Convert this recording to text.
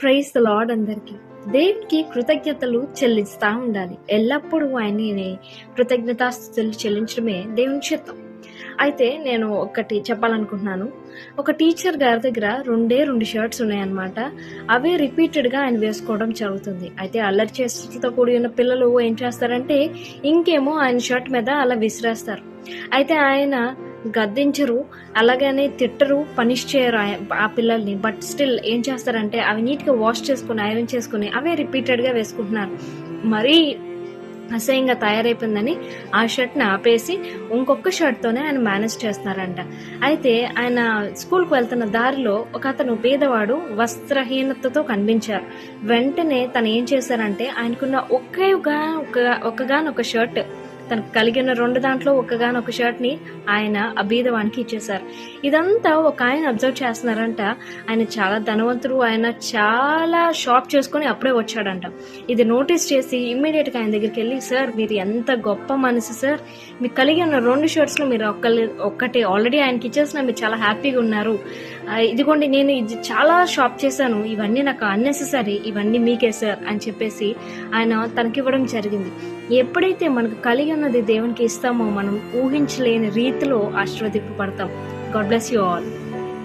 Praise lord lord అందరికి. దేవునికి కృతజ్ఞతలు చెల్లిస్తూ ఉండాలి. ఎల్లప్పుడూ ఆయనని కృతజ్ఞతాస్థుతులు చెల్లించడమే దేవుని చిత్తం. అయితే నేను ఒకటి చెప్పాలనుకుంటున్నాను. ఒక టీచర్ గారి దగ్గర రెండే రెండు షర్ట్స్ ఉన్నాయన్నమాట. అవే రిపీటెడ్గా ఆయన వేసుకోవడం జరుగుతుంది. అయితే అల్లరి చేష్టలతో కూడి ఉన్న పిల్లలు ఏం చేస్తారంటే ఇంకేమో ఆయన షర్ట్ మీద అలా విసిరేస్తారు. అయితే ఆయన గద్దించరు అలాగనే తిట్టరు పనిష్ చేయరు ఆ పిల్లల్ని. బట్ స్టిల్ ఏం చేస్తారంటే అవి నీట్గా వాష్ చేసుకుని ఐరన్ చేసుకుని అవే రిపీటెడ్గా వేసుకుంటున్నారు. మరీ అసహ్యంగా తయారైపోయిందని ఆ షర్ట్ని ఆపేసి ఇంకొక షర్ట్తోనే ఆయన మేనేజ్ చేస్తున్నారంట. అయితే ఆయన స్కూల్కి వెళ్తున్న దారిలో ఒక అతను పేదవాడు వస్త్రహీనతతో కనిపించారు. వెంటనే తను ఏం చేశారంటే ఆయనకున్న ఒకే ఒక ఒకగానొక షర్ట్ తనకు కలిగిన రెండు దాంట్లో ఒకగానొక షర్ట్ని ఆయన ఆ బీదవానికి ఇచ్చేశారు. ఇదంతా ఒక ఆయన అబ్జర్వ్ చేస్తున్నారంట. ఆయన చాలా ధనవంతుడు. ఆయన చాలా షాప్ చేసుకొని అప్పుడే వచ్చాడంట. ఇది నోటీస్ చేసి ఇమ్మీడియట్గా ఆయన దగ్గరికి వెళ్ళి సార్ మీరు ఎంత గొప్ప మనసు సార్. మీకు కలిగి ఉన్న రెండు షర్ట్స్లో మీరు ఒక్క ఒక్కటి ఆల్రెడీ ఆయనకి ఇచ్చేసిన మీరు చాలా హ్యాపీగా ఉన్నారు. ఇదిగోండి నేను ఇది చాలా షాప్ చేశాను. ఇవన్నీ నాకు అన్నెసెసరీ ఇవన్నీ మీకే సార్ అని చెప్పేసి ఆయన తనకివ్వడం జరిగింది. ఎప్పుడైతే మనకు కలిగి ఉన్నది దేవునికి ఇస్తామో మనం ఊహించలేని రీతిలో ఆశీర్వదింపబడతాం. God bless you all